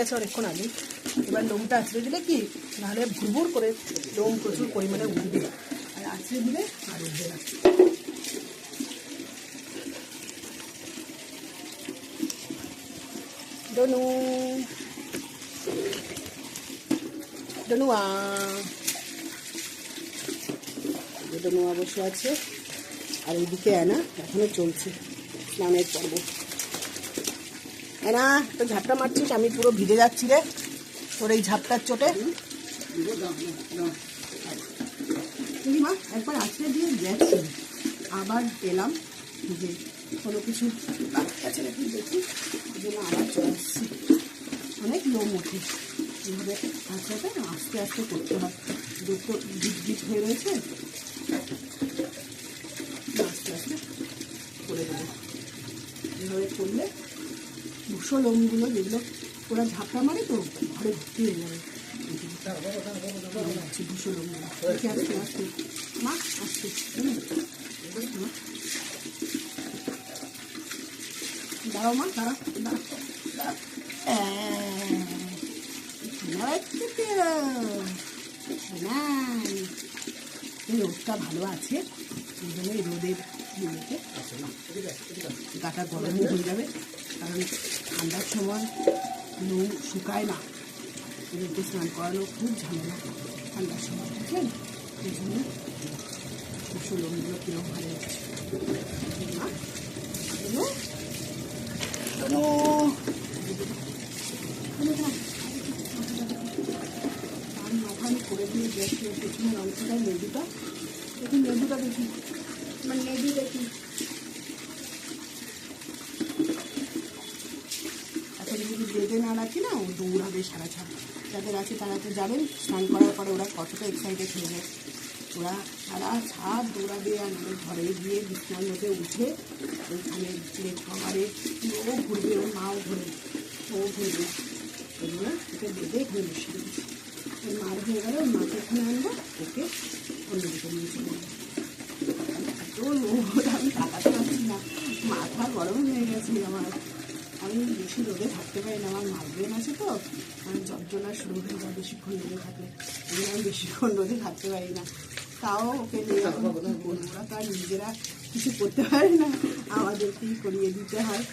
আছে অনেকক্ষণ আগে। এবার লোমটা আছড়ে দিলে কি? নাহলে ভুরভুর করে লোম প্রচুর পরিমাণে উঠবে। আর আছড়ে দিলে আর উঠবে না। ডনু। ডনুয়া ডনুয়া বসে আছে। আর এইদিকে অ্যানা এখনও চলছে। স্নানের পর্ব। অ্যানা তো ঝাপটা মারছিস? আমি পুরো ভিজে যাচ্ছি রে, তোর এই ঝাপটার চোটে। মা, একবার আছড়ে দিয়ে গেছি। আবার এলাম যে কোনো কিছু আছে দেখি জন্য আবার চলে আসছি। অনেক লোম ওঠে। এইভাবে আছড়াটা না, আস্তে আস্তে করতে হয়। দুটো গিট গিট হয়ে রয়েছে। আস্তে আস্তে করে দেবো। এভাবে করলে দুশো লোমগুলো যেগুলো ওরা ঝাপটা মারে তো ঘরে ভর্তি হয়ে যাবে দুশো লোমগুলো মা? মা। দাঁড়াও মা, দাঁড়াও রোদটা ভালো আছে, এই জন্য রোদের গাটা গরম হয়ে যাবে, কারণ ঠান্ডার সময় লোম শুকায় না। এদেরকে স্নান করানো খুব ঝামেলা। ঠান্ডার সময় বুঝলেন এই জন্য দুশো লোমগুলো কিরম ভালো করে দিয়ে লেবুটা। দেখি আমার লেবু দেখি এখন যদি বেঁধে না রাখি না, ও দৌড়াবে সারা ছাড়। যাদের আছে তারা তো যাবেন, স্নান করার পরে ওরা কতটা এক্সাইটেড হয়ে যায়। ওরা সারা ছাদ দৌড়াবে আর আমাদের ঘরে গিয়ে বিছনার মধ্যে উঠে ওইখানে প্লেট খাবারে ও ঘুরবে, ওর মাও ঘুরবে, ও ঘুরবে। জন্য ওকে বেঁধে এখানে বসে ওর মার হয়ে গেলে ওর মাকে এখানে আনব, ওকে অন্যদিকে নিয়ে চলে যাব। এত রোদ আমি তাকাতে পারছি না, মাথা গরম হয়ে গেছে আমার। আমি বেশি রোদে থাকতে পারি না আমার মাইগ্রেন আছে তো আমি যন্ত্রণা শুরু হয়ে যায় বেশিক্ষণ রোদে থাকলে। এই আমি বেশিক্ষণ রোদে থাকতে পারি না। তাও ওকে নিয়ে? ওরা তো আর নিজেরা কিছু করতে পারে না আমাদেরকেই করিয়ে দিতে হয়।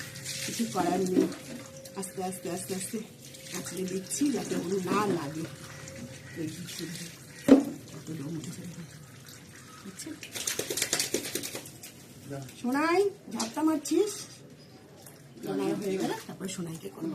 কিছু করার নেই। আস্তে আস্তে আস্তে আস্তে কাছড়ে দিচ্ছি যাতে ওগুলো না লাগে। এই কত লোম উঠেছে দেখুন। বুঝছেন? সোনাই ঝাপটা মারছিস? হয়ে গেলে তারপরে সোনাইকে করব।